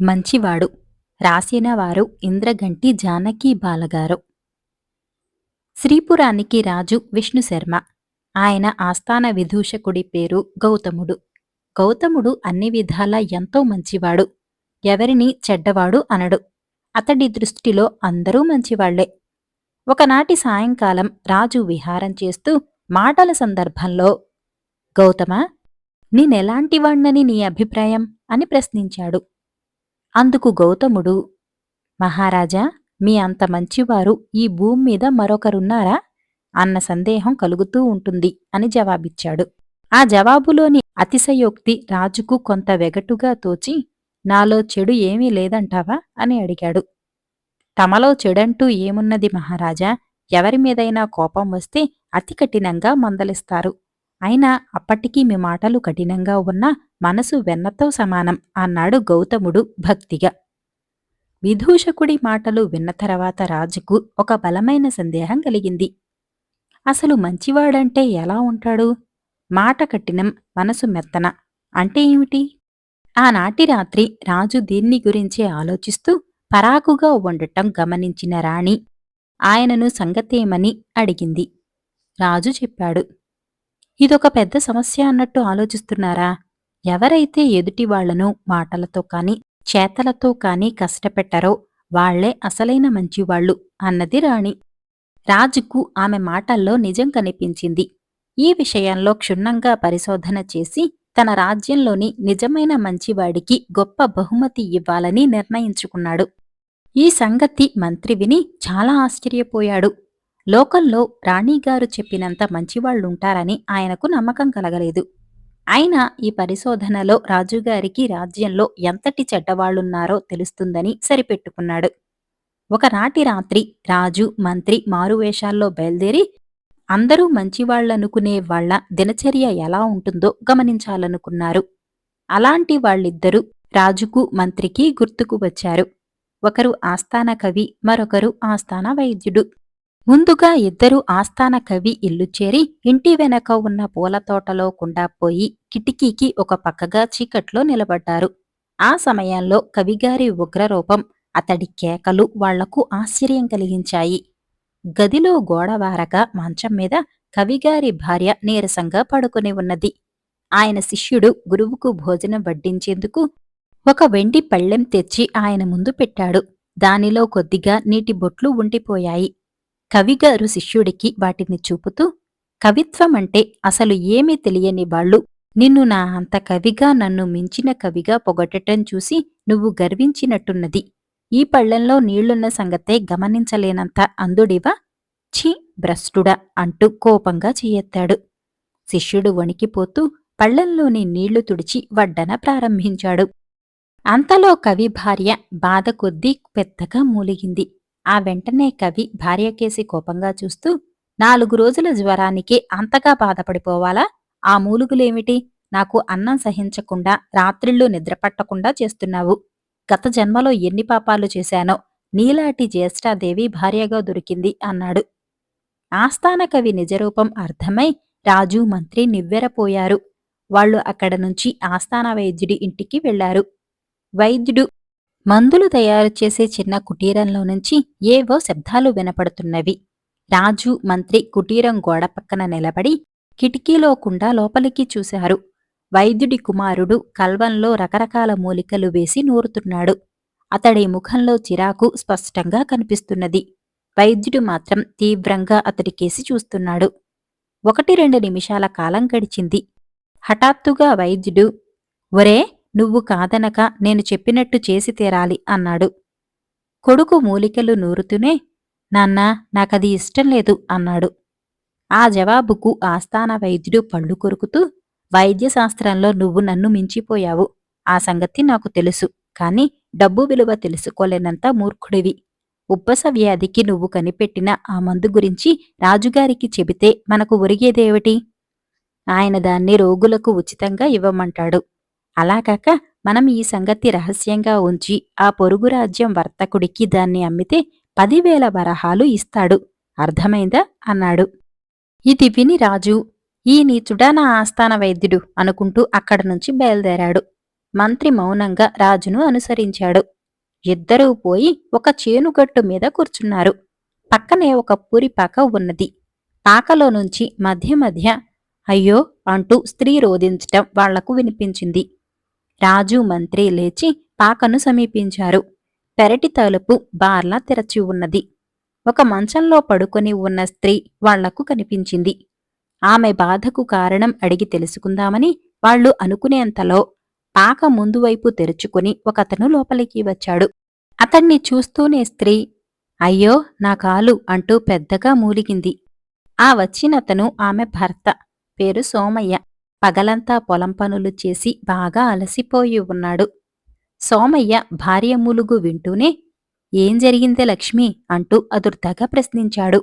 మంచివాడు. రాసినవారు ఇంద్రగంటి జానకి బాలగారు. శ్రీపురానికి రాజు విష్ణుశర్మ ఆయన ఆస్థాన విదూషకుడి పేరు గౌతముడు. గౌతముడు అన్ని విధాలా ఎంతో మంచివాడు. ఎవరిని చెడ్డవాడు అనడు. అతడి దృష్టిలో అందరూ మంచివాళ్ళే. ఒకనాటి సాయంకాలం రాజు విహారం చేస్తూ మాటల సందర్భంలో గౌతమ నేనెలాంటివాణ్ణని నీ అభిప్రాయం? అని ప్రశ్నించాడు. అందుకు గౌతముడు మహారాజా మీ అంత మంచివారు ఈ భూమి మీద మరొకరున్నారా? అన్న సందేహం కలుగుతూ ఉంటుంది అని జవాబిచ్చాడు. ఆ జవాబులోని అతిశయోక్తి రాజుకు కొంత వెగటుగా తోచి నాలో చెడు ఏమీ లేదంటావా? అని అడిగాడు. తమలో చెడంటూ ఏమున్నది మహారాజా? ఎవరి మీదైనా కోపం వస్తే అతి కఠినంగా మందలిస్తారు. అయినా అప్పటికీ మీ మాటలు కఠినంగా ఉన్నా మనసు వెన్నతో సమానం అన్నాడు గౌతముడు భక్తిగా. విదూషకుడి మాటలు విన్న తర్వాత రాజుకు ఒక బలమైన సందేహం కలిగింది. అసలు మంచివాడంటే ఎలా ఉంటాడు? మాట కఠినం మనసు మెత్తన అంటే ఏమిటి? ఆనాటి రాత్రి రాజు దీన్ని గురించి ఆలోచిస్తూ పరాకుగా ఉండటం గమనించిన రాణి ఆయనను సంగతేమని అడిగింది. రాజు చెప్పాడు ఇదొక పెద్ద సమస్య అన్నట్టు ఆలోచిస్తున్నారా? ఎవరైతే ఎదుటి వాళ్ళను మాటలతో కాని చేతలతో కాని కష్టపెట్టరో వాళ్ళే అసలైన మంచివాళ్ళు అన్నది రాణి. రాజుకు ఆమె మాటల్లో నిజం కనిపించింది. ఈ విషయంలో క్షుణ్ణంగా పరిశోధన చేసి తన రాజ్యంలోని నిజమైన మంచివాడికి గొప్ప బహుమతి ఇవ్వాలని నిర్ణయించుకున్నాడు. ఈ సంగతి మంత్రి విని చాలా ఆశ్చర్యపోయాడు. లోకల్లో రాణిగారు చెప్పినంత మంచివాళ్ళుంటారని ఆయనకు నమ్మకం కలగలేదు. అయినా ఈ పరిశోధనలో రాజుగారికి రాజ్యంలో ఎంతటి చెడ్డవాళ్ళున్నారో తెలుస్తుందని సరిపెట్టుకున్నాడు. ఒకనాటి రాత్రి రాజు మంత్రి మారువేషాల్లో బయలుదేరి అందరూ మంచివాళ్ళనుకునే వాళ్ళ దినచర్య ఎలా ఉంటుందో గమనించాలనుకున్నారు. అలాంటి వాళ్ళిద్దరూ రాజుకు మంత్రికి గుర్తుకు వచ్చారు. ఒకరు ఆస్థాన కవి మరొకరు ఆస్థాన వైద్యుడు. ముందుగా ఇద్దరు ఆస్థాన కవి ఇల్లు చేరి ఇంటి వెనక ఉన్న పూల తోటలో కుండాపోయి కిటికీకి ఒక పక్కగా చీకట్లో నిలబడ్డారు. ఆ సమయంలో కవిగారి ఉగ్రరూపం అతడి కేకలు వాళ్ళకు ఆశ్చర్యం కలిగించాయి. గదిలో గోడవారగా మంచం మీద కవిగారి భార్య నీరసంగా పడుకుని ఉన్నది. ఆయన శిష్యుడు గురువుకు భోజనం వడ్డించేందుకు ఒక వెండి పళ్ళెం తెచ్చి ఆయన ముందు పెట్టాడు. దానిలో కొద్దిగా నీటి బొట్లు ఉండిపోయాయి. కవిగారు శిష్యుడికి వాటిని చూపుతూ కవిత్వమంటే అసలు ఏమీ తెలియని వాళ్ళు. నిన్ను నా అంత కవిగా నన్ను మించిన కవిగా పొగటటం చూసి నువ్వు గర్వించినట్టున్నది. ఈ పళ్ళెంలో నీళ్ళున్న సంగతే గమనించలేనంత అందుడివా? ఛీ భ్రష్టుడా అంటూ కోపంగా చేయెత్తాడు శిష్యుడు వణికిపోతూ పళ్ళెంలోని నీళ్ళు తుడిచి వడ్డన ప్రారంభించాడు. అంతలో కవి భార్య బాధ కొద్దీ పెద్దగా మూలిగింది. ఆ వెంటనే కవి భార్యకేసి కోపంగా చూస్తూ నాలుగు రోజుల జ్వరానికి అంతగా బాధపడిపోవాలా? ఆ మూలుగులేమిటి? నాకు అన్నం సహించకుండా రాత్రిళ్ళు నిద్రపట్టకుండా చేస్తున్నావు. గత జన్మలో ఎన్ని పాపాలు చేశానో నీలాటి జ్యేష్ఠాదేవి భార్యగా దొరికింది అన్నాడు. ఆస్థాన కవి నిజరూపం అర్థమై రాజు మంత్రి నివ్వెరపోయారు. వాళ్ళు అక్కడ నుంచి ఆస్థాన వైద్యుడి ఇంటికి వెళ్ళారు వైద్యుడు మందులు తయారు చేసే చిన్న కుటీరంలో నుంచి ఏవో శబ్దాలు వినపడుతున్నవి. రాజు మంత్రి కుటీరం గోడ పక్కన నిలబడి కిటికీలోకుండా లోపలికి చూశారు. వైద్యుడి కుమారుడు కల్వంలో రకరకాల మూలికలు వేసి నూరుతున్నాడు. అతడి ముఖంలో చిరాకు స్పష్టంగా కనిపిస్తున్నది. వైద్యుడు మాత్రం తీవ్రంగా అతడికేసి చూస్తున్నాడు. ఒకటి రెండు నిమిషాల కాలం గడిచింది. హఠాత్తుగా వైద్యుడు ఒరే నువ్వు కాదనక నేను చెప్పినట్టు చేసి తీరాలి అన్నాడు. కొడుకు మూలికలు నూరుతూనే నాన్నా నాకది ఇష్టం లేదు అన్నాడు. ఆ జవాబుకు ఆస్థాన వైద్యుడు పళ్ళు కొరుకుతూ వైద్యశాస్త్రంలో నువ్వు నన్ను మించిపోయావు. ఆ సంగతి నాకు తెలుసు కాని డబ్బు విలువ తెలుసుకోలేనంత మూర్ఖుడివి. ఉబ్బస వ్యాధికి నువ్వు కనిపెట్టిన ఆ మందు గురించి రాజుగారికి చెబితే మనకు ఒరిగేదేమిటి? ఆయన దాన్ని రోగులకు ఉచితంగా ఇవ్వమంటాడు. అలాకాక మనం ఈ సంగతి రహస్యంగా ఉంచి ఆ పొరుగు రాజ్యం వర్తకుడికి దాన్ని అమ్మితే పదివేల వరహాలు ఇస్తాడు. అర్థమైందా? అన్నాడు. ఇది విని రాజు ఈ నీచుడా నా ఆస్థాన వైద్యుడు అనుకుంటూ అక్కడ నుంచి బయలుదేరాడు. మంత్రి మౌనంగా రాజును అనుసరించాడు. ఇద్దరూ పోయి ఒక చేనుగట్టు మీద కూర్చున్నారు. పక్కనే ఒక పూరిపాక ఉన్నది. పాకలో నుంచి మధ్య మధ్య అయ్యో అంటూ స్త్రీ రోదించటం వాళ్ళకు వినిపించింది. రాజు మంత్రి లేచి పాకను సమీపించారు. పెరటి తలుపు బార్లా తెరచి ఉన్నది. ఒక మంచంలో పడుకొని ఉన్న స్త్రీ వాళ్ళకు కనిపించింది. ఆమె బాధకు కారణం అడిగి తెలుసుకుందామని వాళ్ళు అనుకునేంతలో పాక ముందు వైపు తెరుచుకుని ఒకతను లోపలికి వచ్చాడు. అతన్ని చూస్తూనే స్త్రీ అయ్యో నా కాలు అంటూ పెద్దగా మూలిగింది. ఆ వచ్చినతను ఆమె భర్త పేరు సోమయ్య. పగలంతా పొలం పనులు చేసి బాగా అలసిపోయి ఉన్నాడు. సోమయ్య భార్య మూలుగు వింటూనే ఏం జరిగిందే లక్ష్మి? అంటూ అదుర్దాగా ప్రశ్నించాడు.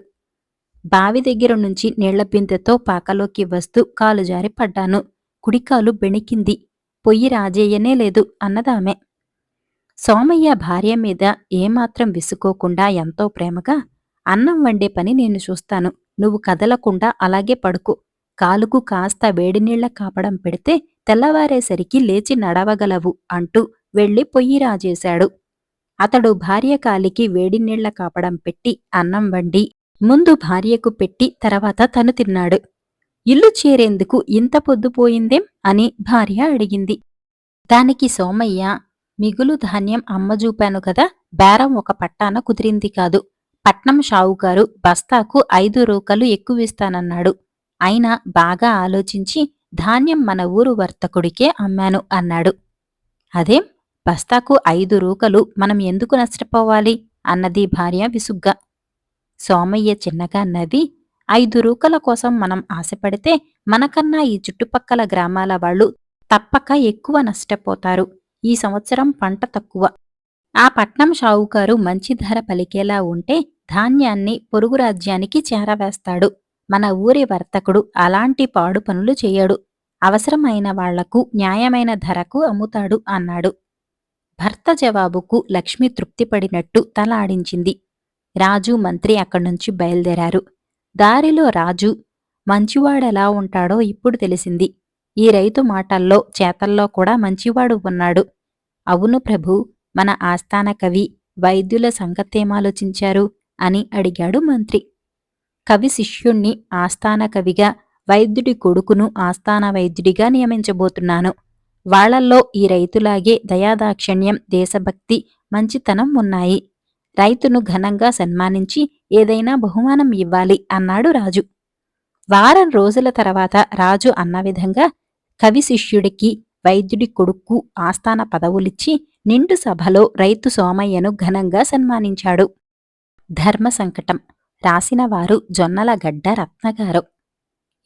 బావి దగ్గర నుంచి నీళ్ళ బిందెతో పాకలోకి వస్తూ కాలు జారి పడ్డాను. కుడికాలు బెణికింది. పొయ్యి రాజేయనే లేదు అన్నదామె. సోమయ్య భార్య మీద ఏమాత్రం విసుకోకుండా ఎంతో ప్రేమగా అన్నం వండే పని నేను చూస్తాను. నువ్వు కదలకుండా అలాగే పడుకో. కాలుకు కాస్త వేడినీళ్ళ కాపడం పెడితే తెల్లవారేసరికి లేచి నడవగలవు అంటూ వెళ్ళి పొయ్యి రాజేశాడు. అతడు భార్య కాలికి వేడినీళ్ళ కాపడం పెట్టి అన్నం వండి ముందు భార్యకు పెట్టి తర్వాత తను తిన్నాడు. ఇల్లు చేరేందుకు ఇంత పొద్దుపోయిందేం అని భార్య అడిగింది. దానికి సోమయ్య మిగులు ధాన్యం అమ్మజూపాను కదా బేరం ఒక పట్టాన కుదిరింది కాదు. పట్నం షావుకారు బస్తాకు ఐదు రూకలు ఎక్కువిస్తానన్నాడు. అయినా బాగా ఆలోచించి ధాన్యం మన ఊరు వర్తకుడికే అమ్మాను అన్నాడు. అదేం బస్తాకు ఐదు రూకలు మనం ఎందుకు నష్టపోవాలి? అన్నది భార్య విసుగ్గా. సోమయ్య చిన్నగా నవ్వి ఐదు రూకల కోసం మనం ఆశపడితే మనకన్నా ఈ చుట్టుపక్కల గ్రామాల వాళ్ళు తప్పక ఎక్కువ నష్టపోతారు. ఈ సంవత్సరం పంట తక్కువ. ఆ పట్నం షావుకారు మంచి ధర పలికేలా ఉంటే ధాన్యాన్ని పొరుగు రాజ్యానికి చేరవేస్తాడు. మన ఊరి వర్తకుడు అలాంటి పాడు పనులు చేయడు. అవసరమైన వాళ్ళకు న్యాయమైన ధరకు అమ్ముతాడు అన్నాడు. భర్త జవాబుకు లక్ష్మి తృప్తిపడినట్టు తలాడించింది. రాజు మంత్రి అక్కడ్నుంచి బయలుదేరారు. దారిలో రాజు మంచివాడెలా ఉంటాడో ఇప్పుడు తెలిసింది. ఈ రైతు మాటల్లో చేతల్లో కూడా మంచివాడు ఉన్నాడు. అవును ప్రభు మన ఆస్థాన కవి వైద్యుల సంగతేమాలోచించారు అని అడిగాడు మంత్రి. కవి శిష్యుణ్ణి ఆస్థాన కవిగా వైద్యుడి కొడుకును ఆస్థాన వైద్యుడిగా నియమించబోతున్నాను. వాళ్ళల్లో ఈ రైతులాగే దయాదాక్షిణ్యం దేశభక్తి మంచితనం ఉన్నాయి. రైతును ఘనంగా సన్మానించి ఏదైనా బహుమానం ఇవ్వాలి అన్నాడు రాజు. వారం రోజుల తర్వాత రాజు అన్న విధంగా కవి శిష్యుడికి వైద్యుడి కొడుక్కు ఆస్థాన పదవులిచ్చి నిండు సభలో రైతు సోమయ్యను ఘనంగా సన్మానించాడు. ధర్మ సంకటం రాసినవారు జొన్నలగడ్డ రత్నగారు.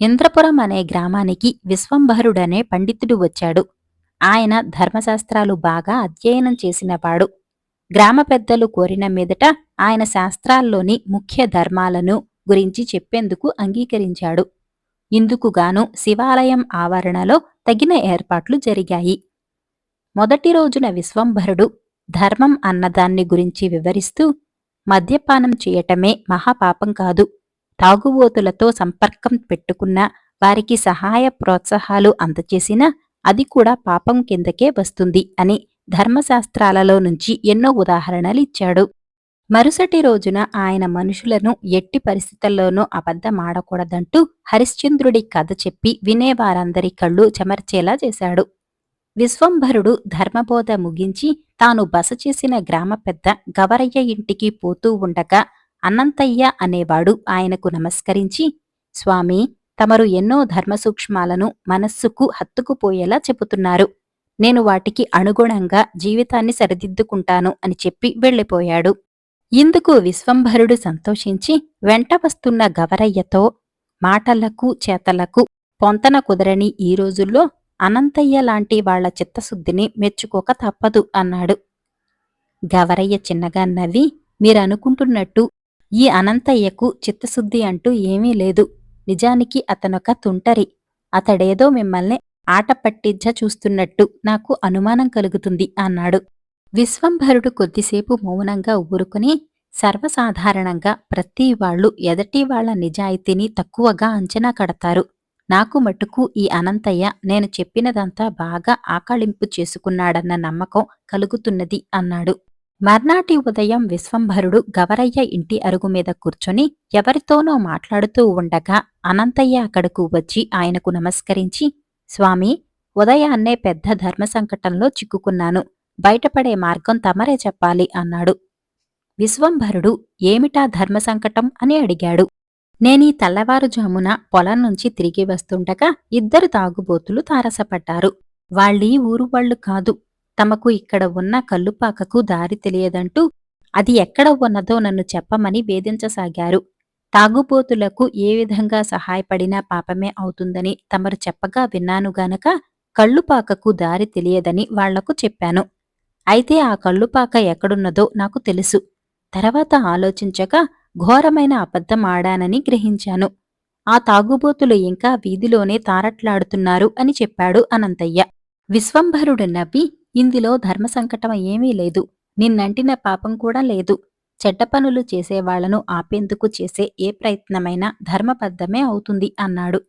ఇంద్రపురం అనే గ్రామానికి విశ్వంభరుడనే పండితుడు వచ్చాడు. ఆయన ధర్మశాస్త్రాలు బాగా అధ్యయనం చేసినవాడు. గ్రామ పెద్దలు కోరిన మీదట ఆయన శాస్త్రాల్లోని ముఖ్య ధర్మాలను గురించి చెప్పేందుకు అంగీకరించాడు. ఇందుకుగాను శివాలయం ఆవరణలో తగిన ఏర్పాట్లు జరిగాయి. మొదటి రోజున విశ్వంభరుడు ధర్మం అన్నదాన్ని గురించి వివరిస్తూ మద్యపానం చేయటమే మహాపాపం కాదు. తాగుబోతులతో సంపర్కం పెట్టుకున్న వారికి సహాయ ప్రోత్సాహాలు అందచేసినా అది కూడా పాపం కిందకే వస్తుంది అని ధర్మశాస్త్రాలలో నుంచి ఎన్నో ఉదాహరణలిచ్చాడు మరుసటి రోజున ఆయన మనుషులను ఎట్టి పరిస్థితుల్లోనూ అబద్ధమాడకూడదంటూ హరిశ్చంద్రుడి కథ చెప్పి వినేవారందరి కళ్ళు చెమర్చేలా చేశాడు. విశ్వంభరుడు ధర్మబోధ ముగించి తాను బస చేసిన గ్రామ పెద్ద గవరయ్య ఇంటికి పోతూ ఉండగా అనంతయ్య అనేవాడు ఆయనకు నమస్కరించి స్వామి తమరు ఎన్నో ధర్మసూక్ష్మాలను మనస్సుకు హత్తుకుపోయేలా చెబుతున్నారు. నేను వాటికి అనుగుణంగా జీవితాన్ని సరిదిద్దుకుంటాను అని చెప్పి వెళ్ళిపోయాడు. ఇందుకు విశ్వంభరుడు సంతోషించి వెంట వస్తున్న గవరయ్యతో మాటలకు చేతలకు పొంతన కుదరని ఈ రోజుల్లో అనంతయ్య లాంటి వాళ్ళ చిత్తశుద్ధిని మెచ్చుకోక తప్పదు అన్నాడు. గవరయ్య చిన్నగా నవ్వి మీరనుకుంటున్నట్టు ఈ అనంతయ్యకు చిత్తశుద్ధి అంటూ ఏమీ లేదు. నిజానికి అతనొక తుంటరి. అతడేదో మిమ్మల్ని ఆట పట్టించ చూస్తున్నట్టు నాకు అనుమానం కలుగుతుంది అన్నాడు. విశ్వంభరుడు కొద్దిసేపు మౌనంగా ఊరుకుని సర్వసాధారణంగా ప్రతి వాళ్ళు ఎదటి వాళ్ళ నిజాయితీని తక్కువగా అంచనా కడతారు. నాకు మటుకు ఈ అనంతయ్య నేను చెప్పినదంతా బాగా ఆకళింపు చేసుకున్నాడన్న నమ్మకం కలుగుతున్నది అన్నాడు. మర్నాటి ఉదయం విశ్వంభరుడు గవరయ్య ఇంటి అరుగు మీద కూర్చొని ఎవరితోనో మాట్లాడుతూ ఉండగా అనంతయ్య అక్కడకు వచ్చి ఆయనకు నమస్కరించి స్వామి ఉదయాన్నే పెద్ద ధర్మ సంకటంలో చిక్కుకున్నాను. బయటపడే మార్గం తమరే చెప్పాలి అన్నాడు. విశ్వంభరుడు ఏమిటా ధర్మ సంకటం? అని అడిగాడు. నేనీ తెల్లవారుజామున పొలం నుంచి తిరిగి వస్తుండగా ఇద్దరు తాగుబోతులు తారసపడ్డారు. వాళ్ళీ ఊరు వాళ్ళు కాదు. తమకు ఇక్కడ ఉన్న కల్లుపాకకు దారి తెలియదంటూ అది ఎక్కడ ఉన్నదో నన్ను చెప్పమని వేధించసాగారు. తాగుబోతులకు ఏ విధంగా సహాయపడినా పాపమే అవుతుందని తమరు చెప్పగా విన్నాను గనక కళ్ళుపాకకు దారి తెలియదని వాళ్ళకు చెప్పాను. అయితే ఆ కళ్ళుపాక ఎక్కడున్నదో నాకు తెలుసు. తర్వాత ఆలోచించగా ఘోరమైన అబద్ధం ఆడానని గ్రహించాను. ఆ తాగుబోతులు ఇంకా వీధిలోనే తారట్లాడుతున్నారు అని చెప్పాడు అనంతయ్య. విశ్వంభరుడు నవ్వి ఇందులో ధర్మ సంకటం ఏమీ లేదు. నిన్నంటిన పాపం కూడా లేదు. చెడ్డ పనులు చేసేవాళ్ళను ఆపేందుకు చేసే ఏ ప్రయత్నమైనా ధర్మబద్ధమే అవుతుంది అన్నాడు.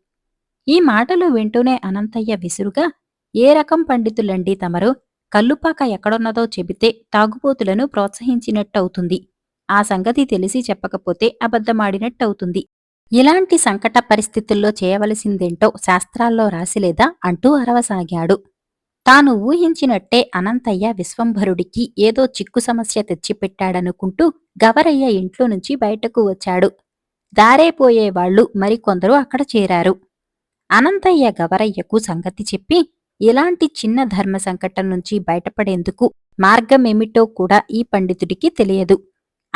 ఈ మాటలు వింటూనే అనంతయ్య విసురుగా ఏ రకం పండితులండి తమరు? కల్లుపాక ఎక్కడున్నదో చెబితే తాగుబోతులను ప్రోత్సహించినట్టవుతుంది. ఆ సంగతి తెలిసి చెప్పకపోతే అబద్ధమాడినట్టవుతుంది. ఇలాంటి సంకట పరిస్థితుల్లో చేయవలసిందేంటో శాస్త్రాల్లో రాసిలేదా? అంటూ అరవసాగాడు. తాను ఊహించినట్టే అనంతయ్య విశ్వంభరుడికి ఏదో చిక్కు సమస్య తెచ్చిపెట్టాడనుకుంటూ గవరయ్య ఇంట్లో నుంచి బయటకు వచ్చాడు. దారేపోయేవాళ్ళు మరికొందరు అక్కడ చేరారు. అనంతయ్య గవరయ్యకు సంగతి చెప్పి ఇలాంటి చిన్న ధర్మ సంకటం నుంచి బయటపడేందుకు మార్గమేమిటో కూడా ఈ పండితుడికి తెలియదు.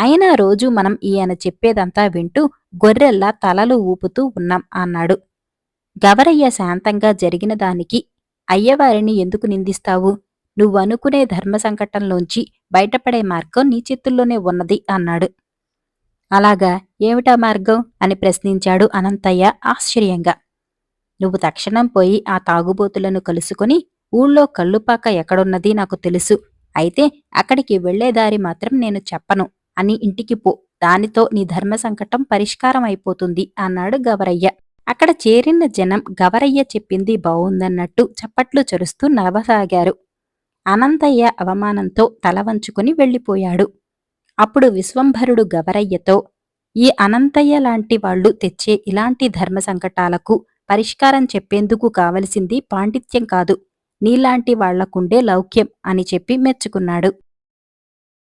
అయినా రోజు మనం ఈయన చెప్పేదంతా వింటూ గొర్రెల్లా తలలు ఊపుతూ ఉన్నాం అన్నాడు. గవరయ్య శాంతంగా జరిగిన దానికి అయ్యవారిని ఎందుకు నిందిస్తావు? నువ్వనుకునే ధర్మ సంకటంలోంచి బయటపడే మార్గం నీ చేతుల్లోనే ఉన్నది అన్నాడు. అలాగా? ఏమిటా మార్గం? అని ప్రశ్నించాడు అనంతయ్య ఆశ్చర్యంగా. నువ్వు తక్షణం పోయి ఆ తాగుబోతులను కలుసుకుని ఊళ్ళో కళ్ళుపాక ఎక్కడున్నది నాకు తెలుసు. అయితే అక్కడికి వెళ్ళేదారి మాత్రం నేను చెప్పను. అని ఇంటికి పో. దానితో నీ ధర్మ సంకటం పరిష్కారం అయిపోతుంది అన్నాడు గవరయ్య. అక్కడ చేరిన జనం గవరయ్య చెప్పింది బావుందన్నట్టు చప్పట్లు చరుస్తూ నవ్వసాగారు అనంతయ్య అవమానంతో తల వంచుకుని వెళ్ళిపోయాడు. అప్పుడు విశ్వంభరుడు గవరయ్యతో ఈ అనంతయ్య లాంటి వాళ్ళు తెచ్చే ఇలాంటి ధర్మ సంకటాలకు పరిష్కారం చెప్పేందుకు కావలసింది పాండిత్యం కాదు. నీలాంటి వాళ్ళకుండే లౌక్యం అని చెప్పి మెచ్చుకున్నాడు.